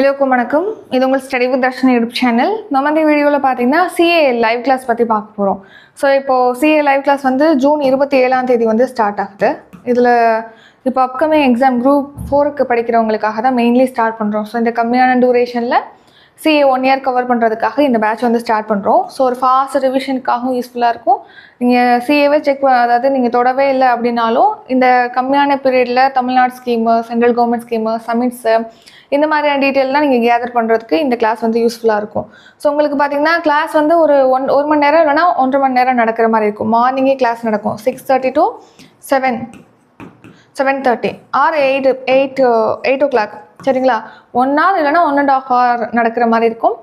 எல்லோருக்கும் வணக்கம். இது உங்கள் study with Darshan YouTube channel. நம்ம இந்த வீடியோவில் பார்த்தீங்கன்னா சிஏ லைவ் கிளாஸ் பற்றி பார்க்க போகிறோம் ஸோ இப்போது சிஏ லைவ் கிளாஸ் வந்து ஜூன் இருபத்தி ஏழாம் தேதி வந்து ஸ்டார்ட் ஆகுது. இதில் இப்போ அப்கமிங் எக்ஸாம் குரூப் ஃபோருக்கு படிக்கிறவங்களுக்காக தான் மெயின்லி ஸ்டார்ட் பண்ணுறோம் ஸோ இந்த கம்மியான டூரேஷனில் சிஏ ஒன் இயர் கவர் பண்ணுறதுக்காக இந்த பேட்ச் வந்து ஸ்டார்ட் பண்ணுறோம் ஸோ ஒரு ஃபாஸ்ட் ரிவிஷனுக்காகவும் யூஸ்ஃபுல்லாக இருக்கும். நீங்கள் சிஏவே செக் அதாவது நீங்கள் தொடவே இல்லை அப்படின்னாலும் இந்த கம்மியான பீரியடில் Tamil Nadu scheme central government scheme summits இந்த மாதிரியான டீட்டெயில்லாம் நீங்கள் கேதர் பண்ணுறதுக்கு இந்த கிளாஸ் வந்து யூஸ்ஃபுல்லாக இருக்கும். ஸோ உங்களுக்கு பார்த்தீங்கன்னா கிளாஸ் வந்து ஒரு ஒன் ஒரு மணி நேரம் இல்லைனா ஒன்றரை மணி நேரம் நடக்கிற மாதிரி இருக்கும். மார்னிங்கே கிளாஸ் நடக்கும். Six thirty to seven seven thirty or eight eight eight o'clock சரிங்களா? ஒன் ஹவர் இல்லைனா ஒன் அண்ட் ஆஃப் ஹவர் நடக்கிற மாதிரி இருக்கும்.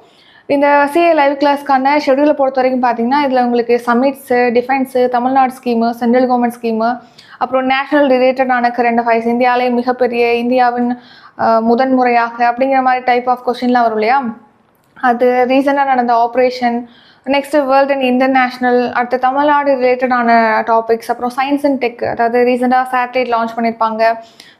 இந்த சிஏ லைவ் கிளாஸ்க்கான ஷெடியூலை பொறுத்த வரைக்கும் பார்த்தீங்கன்னா இதில் உங்களுக்கு summits defence Tamil Nadu scheme central government scheme அப்புறம் நேஷனல் ரிலேட்டடான கரண்ட் அஃபைர்ஸ் இந்தியாவிலே மிகப்பெரிய இந்தியாவின் முதன்முறையாக அப்படிங்கிற மாதிரி டைப் ஆஃப் கொஷின்லாம் வரும் இல்லையா? அது ரீசெண்டாக நடந்த operation next world and international அடுத்து தமிழ்நாடு ரிலேட்டடான டாபிக்ஸ் அப்புறம் சயின்ஸ் அண்ட் டெக் அதாவது ரீசெண்டாக சேட்டலைட் லான்ச் பண்ணியிருப்பாங்க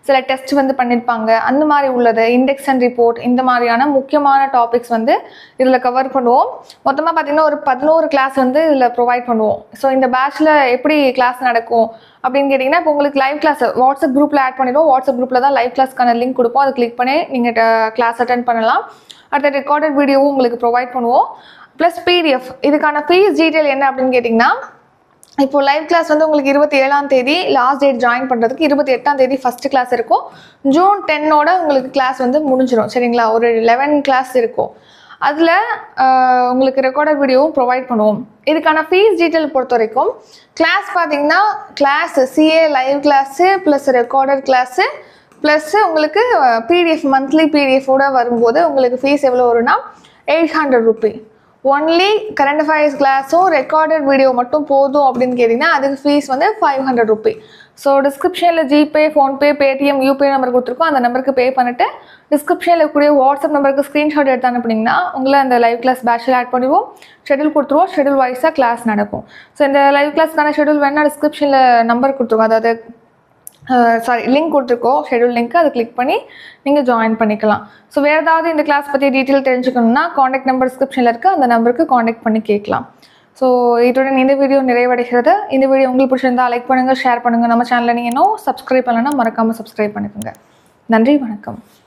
சில டெஸ்ட் வந்து பண்ணியிருப்பாங்க அந்த மாதிரி உள்ளது இண்டெக்ஸ் அண்ட் ரிப்போர்ட் இந்த மாதிரியான முக்கியமான டாபிக்ஸ் வந்து இதில் கவர் பண்ணுவோம். மொத்தமாக பார்த்தீங்கன்னா ஒரு பதினோரு கிளாஸ் வந்து இதில் ப்ரொவைட் பண்ணுவோம். ஸோ இந்த பேட்ச்சில் எப்படி கிளாஸ் நடக்கும் அப்படின்னு கேட்டிங்கன்னா இப்போ உங்களுக்கு லைவ் கிளாஸ் வாட்ஸ்அப் குரூப்பில் ஆட் பண்ணிடுவோம். வாட்ஸ்அப் குரூப்பில் தான் லைவ் கிளாஸ்க்கான லிங்க் கொடுப்போம். அதை கிளிக் பண்ணி நீங்கள் கிளாஸ் அட்டன் பண்ணலாம். அடுத்த ரெக்கார்டட் வீடியோவும் உங்களுக்கு ப்ரொவைட் பண்ணுவோம். ப்ளஸ் பிடிஎஃப் இதுக்கான ஃபீஸ் டீட்டெயில் என்ன அப்படின்னு கேட்டிங்கன்னா இப்போ லைவ் கிளாஸ் வந்து உங்களுக்கு இருபத்தி ஏழாம் தேதி லாஸ்ட் டேட் ஜாயின் பண்ணுறதுக்கு இருபத்தி எட்டாம் தேதி ஃபஸ்ட்டு கிளாஸ் இருக்கும். ஜூன் டென்னோட உங்களுக்கு கிளாஸ் வந்து முடிஞ்சிடும் சரிங்களா? ஒரு லெவன் கிளாஸ் இருக்கும். அதில் உங்களுக்கு ரெக்கார்டட் வீடியோவும் ப்ரொவைட் பண்ணுவோம். இதுக்கான ஃபீஸ் டீட்டெயில் பொறுத்த வரைக்கும் கிளாஸ் பார்த்தீங்கன்னா class CA live class plus recorded class plus உங்களுக்கு பிடிஎஃப் மந்த்லி பிடிஎஃபோடு வரும்போது உங்களுக்கு ஃபீஸ் எவ்வளோ வரும்னா eight hundred rupee only current affairs கிளாஸும் ரெக்கார்டட் வீடியோ மட்டும் போதும் அப்படின்னு கேட்டிங்கன்னா அதுக்கு ஃபீஸ் வந்து ஃபைவ் ஹண்ட்ரட் ருபி ஸோ டிஸ்கிரிப்ஷனில் GPay PhonePe Paytm UPI number கொடுத்துருக்கோம். அந்த நம்பருக்கு பே பண்ணிவிட்டு டிஸ்கிரிப்ஷனில் இருக்கக்கூடிய வாட்ஸ்அப் நம்பருக்கு ஸ்க்ரீன்ஷாட் எடுத்து அனுப்புனீங்கன்னா உங்களை அந்த லைவ் கிளாஸ் பேட்சில் ஆட் பண்ணிடுவோம். ஷெடியூல் கொடுத்துருவோம். ஷெடியூல் வைஸாக கிளாஸ் நடக்கும். ஸோ இந்த லைவ் கிளாஸ்க்கான ஷெடியூல் வேணால் டிஸ்கிரிப்ஷனில் நம்பர் கொடுத்துருக்கோம். அதாவது சாரி லிங்க் கொடுத்துருக்கோம் ஷெடியூல் லிங்க் அதை கிளிக் பண்ணி நீங்கள் ஜாயின் பண்ணிக்கலாம். ஸோ வேறு ஏதாவது இந்த கிளாஸ் பற்றி டீட்டெயில் தெரிஞ்சுக்கணும்னா காண்டாக்ட் நம்பர் டிஸ்கிரிப்ஷனில் இருக்குது அந்த நம்பருக்கு காண்டாக்ட் பண்ணி கேட்கலாம். ஸோ இதுடன் இந்த வீடியோ நிறைவடைகிறது. இந்த வீடியோ உங்களுக்கு பிடிச்சிருந்தா லைக் பண்ணுங்கள் ஷேர் பண்ணுங்கள் நம்ம சேனலில் நீங்கள் இன்னும் சப்ஸ்கிரைப் பண்ணலன்னா மறக்காமல் சப்ஸ்கிரைப் பண்ணிக்கோங்க. நன்றி வணக்கம்.